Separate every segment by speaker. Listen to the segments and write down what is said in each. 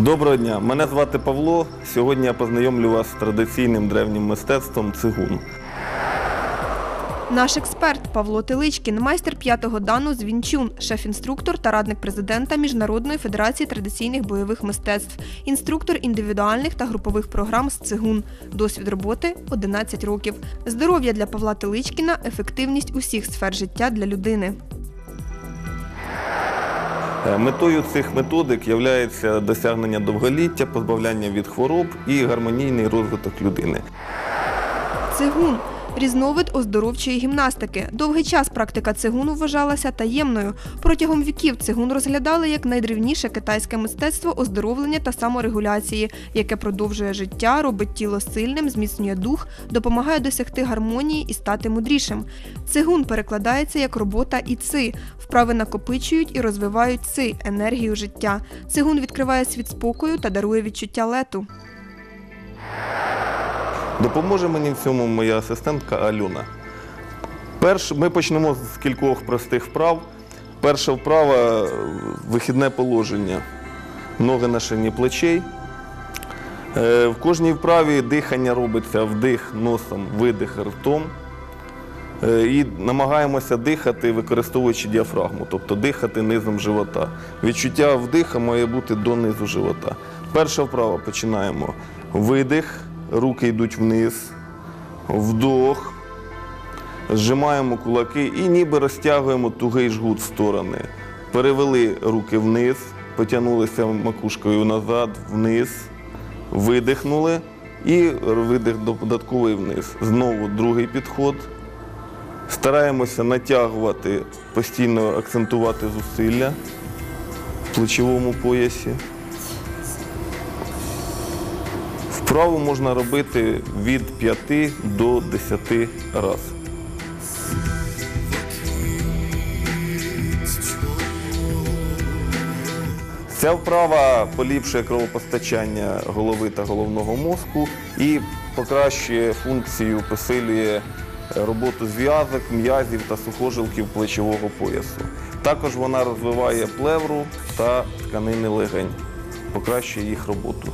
Speaker 1: Доброго дня, мене звати Павло. Сьогодні я познайомлю вас з традиційним древнім мистецтвом цигун.
Speaker 2: Наш експерт Павло Теличкін, майстер п'ятого дану з Вінчун, шеф-інструктор та радник президента Міжнародної федерації традиційних бойових мистецтв, інструктор індивідуальних та групових програм з цигун. Досвід роботи 11 років. Здоров'я для Павла Теличкіна ефективність усіх сфер життя для людини.
Speaker 1: Е, Метою цих методик є досягнення довголіття, позбавляння від хвороб і гармонійний розвиток людини.
Speaker 2: Цигун різновид оздоровчої гімнастики. Довгий час практика цигуну вважалася таємною. Протягом віків цигун розглядали як найдревніше китайське мистецтво оздоровлення та саморегуляції, яке продовжує життя, робить тіло сильним, зміцнює дух, допомагає досягти гармонії і стати мудрішим. Цигун перекладається як робота і ци. Вправи накопичують і розвивають ци енергію життя. Цигун відкриває світ спокою та дарує відчуття лету.
Speaker 1: Допоможе мені в цьому моя асистентка Альона. Перш, ми почнемо з кількох простих вправ. Перша вправа вихідне положення. Ноги на шині плечей. Е, В кожній вправі дихання робиться вдих носом, видих ртом. Е, І намагаємося дихати, використовуючи діафрагму, тобто дихати низом живота. Відчуття вдиха має бути до низу живота. Перша вправа починаємо. Видих, руки йдуть вниз, вдох, зжимаємо кулаки і ніби розтягуємо тугий жгут в сторони. Перевели руки вниз, потягнулися макушкою назад, вниз, видихнули і видих додатковий вниз. Знову другий підход. Стараємося натягувати, постійно акцентувати зусилля в плечовому поясі. Вправу можна робити від 5 до 10 разів. Ця вправа поліпшує кровопостачання голови та головного мозку і покращує функцію, посилює роботу зв'язок, м'язів та сухожилків плечового поясу. Також вона розвиває плевру та тканини легень, покращує їх роботу.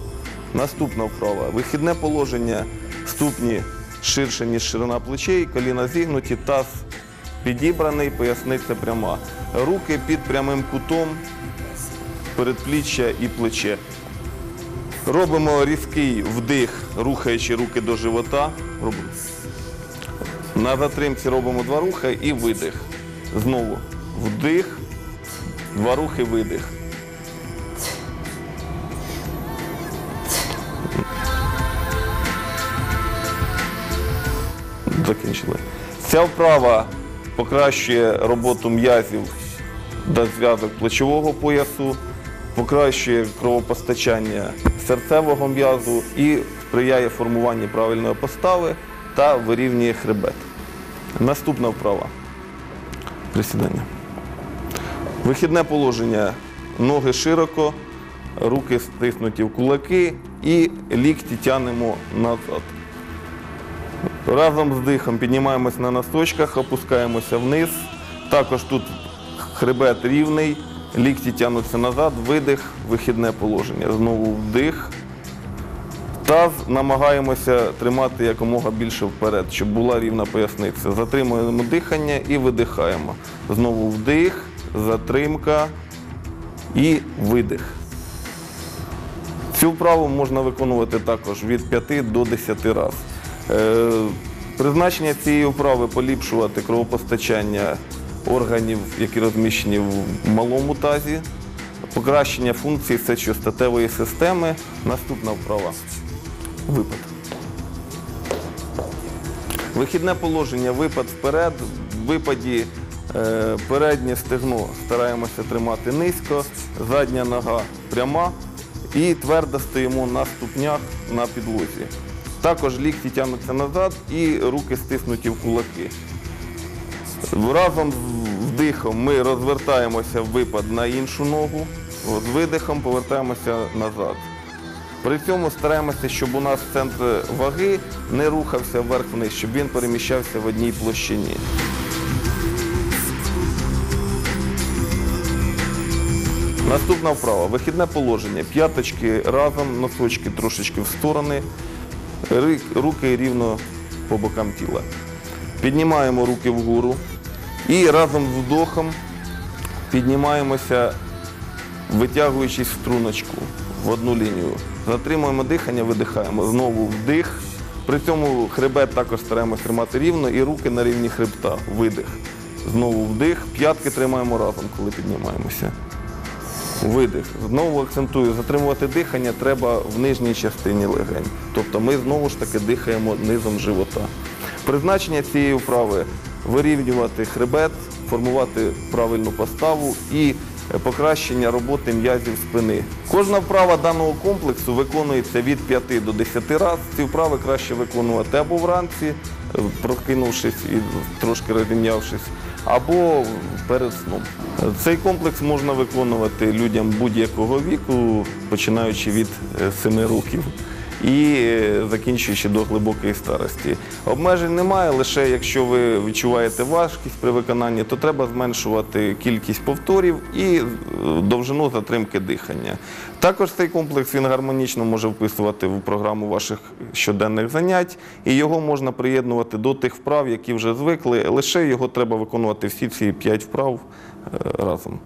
Speaker 1: Наступна вправа. Вихідне положення ступні ширше, ніж ширина плечей, коліна зігнуті, таз підібраний, поясниця пряма. Руки під прямим кутом, передпліччя і плече. Робимо різкий вдих, рухаючи руки до живота. На затримці робимо два рухи і видих. Знову вдих, два рухи, видих. Закінчили. Ця вправа покращує роботу м'язів та зв'язок плечового поясу, покращує кровопостачання серцевого м'язу і сприяє формуванню правильної постави та вирівнює хребет. Наступна вправа. Присідання. Вихідне положення. Ноги широко, руки стиснуті в кулаки і лікті тянемо назад. Разом з дихом піднімаємось на носочках, опускаємося вниз. Також тут хребет рівний, лікті тягнуться назад, видих, вихідне положення. Знову вдих. Таз намагаємося тримати якомога більше вперед, щоб була рівна поясниця. Затримуємо дихання і видихаємо. Знову вдих, затримка і видих. Цю вправу можна виконувати також від 5 до 10 разів. Е, Призначення цієї вправи поліпшувати кровопостачання органів, які розміщені в малому тазі, покращення функцій сечостатевої системи. Наступна вправа. Випад. Вихідне положення, випад вперед. В випаді е, переднє стегно стараємося тримати низько, задня нога пряма і твердо стоїмо на ступнях на підлозі. Також лікті тягнуться назад і руки стиснуті в кулаки. Разом з вдихом ми розвертаємося в випад на іншу ногу, з видихом повертаємося назад. При цьому стараємося, щоб у нас центр ваги не рухався вверх-вниз, щоб він переміщався в одній площині. Наступна вправа. Вихідне положення. П'яточки разом, носочки трошечки в сторони, руки рівно по бокам тіла. Піднімаємо руки вгору і разом з вдохом піднімаємося, витягуючись в струночку в одну лінію. Затримуємо дихання, видихаємо. Знову вдих. При цьому хребет також стараємося тримати рівно і руки на рівні хребта. Видих. Знову вдих. П'ятки тримаємо разом, коли піднімаємося. Видих. Знову акцентую, затримувати дихання треба в нижній частині легень. Тобто ми знову ж таки дихаємо низом живота. Призначення цієї вправи вирівнювати хребет, формувати правильну поставу і е, покращення роботи м'язів спини. Кожна вправа даного комплексу виконується від 5 до 10 разів. Ці вправи краще виконувати або вранці, прокинувшись і трошки розім'явшись, або перед сном. Цей комплекс можна виконувати людям будь-якого віку, починаючи від 7 років і е, закінчуючи до глибокої старості. Обмежень немає, лише якщо ви відчуваєте важкість при виконанні, то треба зменшувати кількість повторів і е, довжину затримки дихання. Також цей комплекс він гармонічно може вписувати в програму ваших щоденних занять, і його можна приєднувати до тих вправ, які вже звикли. Лише його треба виконувати всі ці п'ять вправ е, разом.